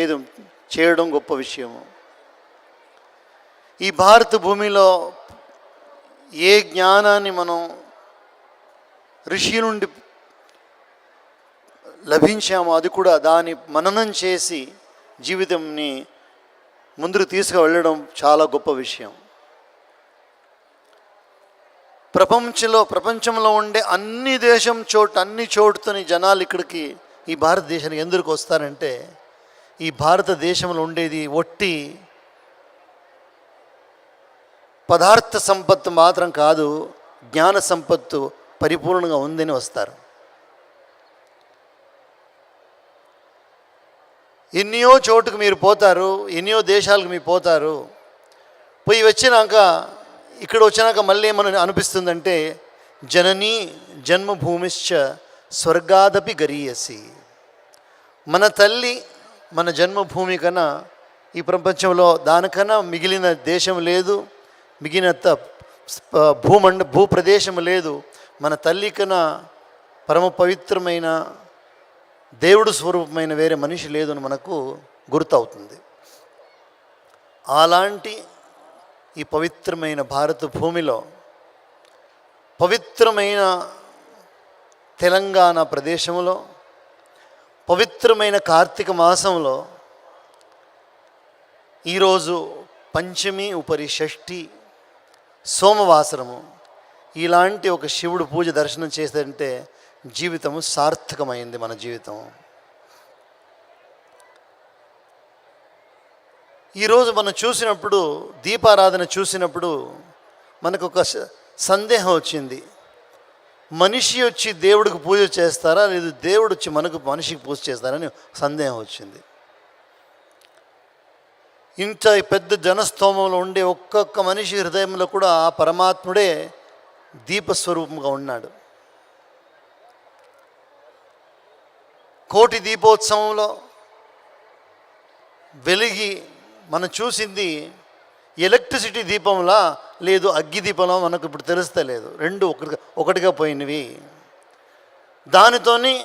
ఏది చేయడం గొప్ప విషయము. ఈ భారత భూమిలో ఏ జ్ఞానాన్ని మనం ఋషి నుండి లభించామో అది కూడా దాని మననం చేసి జీవితంని ముందుకు తీసుకువెళ్ళడం చాలా గొప్ప విషయం. ప్రపంచంలో ప్రపంచంలో ఉండే అన్ని దేశం చోటు అన్ని చోటుతోని జనాలు ఇక్కడికి ఈ భారతదేశానికి ఎందుకు వస్తారంటే ఈ భారతదేశంలో ఉండేది ఒట్టి పదార్థ సంపత్తు మాత్రం కాదు జ్ఞాన సంపత్తు పరిపూర్ణంగా ఉందని వస్తారు. ఎన్నో చోటుకు మీరు పోతారు ఎన్నో దేశాలకు మీరు పోతారు. పోయి వచ్చినాక ఇక్కడ వచ్చినాక మళ్ళీ ఏమని అనిపిస్తుందంటే జననీ జన్మభూమిశ్చ స్వర్గాదపి గరీయసి. మన తల్లి మన జన్మభూమి కన్నా ఈ ప్రపంచంలో దానికన్నా మిగిలిన దేశం లేదు మిగిలిన త- భూమండ భూప్రదేశం లేదు. మన తల్లి కన్నా పరమ పవిత్రమైన దేవుడు స్వరూపమైన వేరే మనిషి లేదని మనకు గుర్తవుతుంది. అలాంటి ఈ పవిత్రమైన భారత భూమిలో పవిత్రమైన తెలంగాణ ప్రదేశంలో పవిత్రమైన కార్తీక మాసంలో ఈరోజు పంచమి ఉపరి షష్ఠి సోమవాసరము. ఇలాంటి ఒక శివుడు పూజ దర్శనం చేస్తే జీవితము సార్థకమైంది మన జీవితం. ఈరోజు మనం చూసినప్పుడు దీపారాధన చూసినప్పుడు మనకు ఒక స- సందేహం వచ్చింది. మనిషి వచ్చి దేవుడికి పూజ చేస్తారా? లేదు దేవుడు వచ్చి మనకు మనిషికి పూజ చేస్తారని సందేహం వచ్చింది. ఇంత పెద్ద జనస్తోమంలో ఉండే ఒక్కొక్క మనిషి హృదయంలో కూడా ఆ పరమాత్ముడే దీపస్వరూపంగా ఉన్నాడు. కోటి దీపోత్సవంలో వెలిగి మనం చూసింది ఎలక్ట్రిసిటీ దీపంలా లేదు అగ్గి దీపంలో మనకు ఇప్పుడు తెలుస్తలేదు. రెండు ఒకటి ఒకటిగా పోయినవి. దానితోని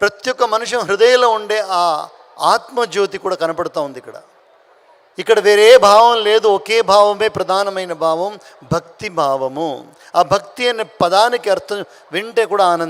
ప్రతి ఒక్క మనిషి హృదయంలో ఉండే ఆ ఆత్మజ్యోతి కూడా కనపడుతూ ఉంది ఇక్కడ. ఇక్కడ వేరే భావం లేదు ఒకే భావమే ప్రధానమైన భావం భక్తి భావము. ఆ భక్తి అనే పదానికి అర్థం వింటే కూడా ఆనందం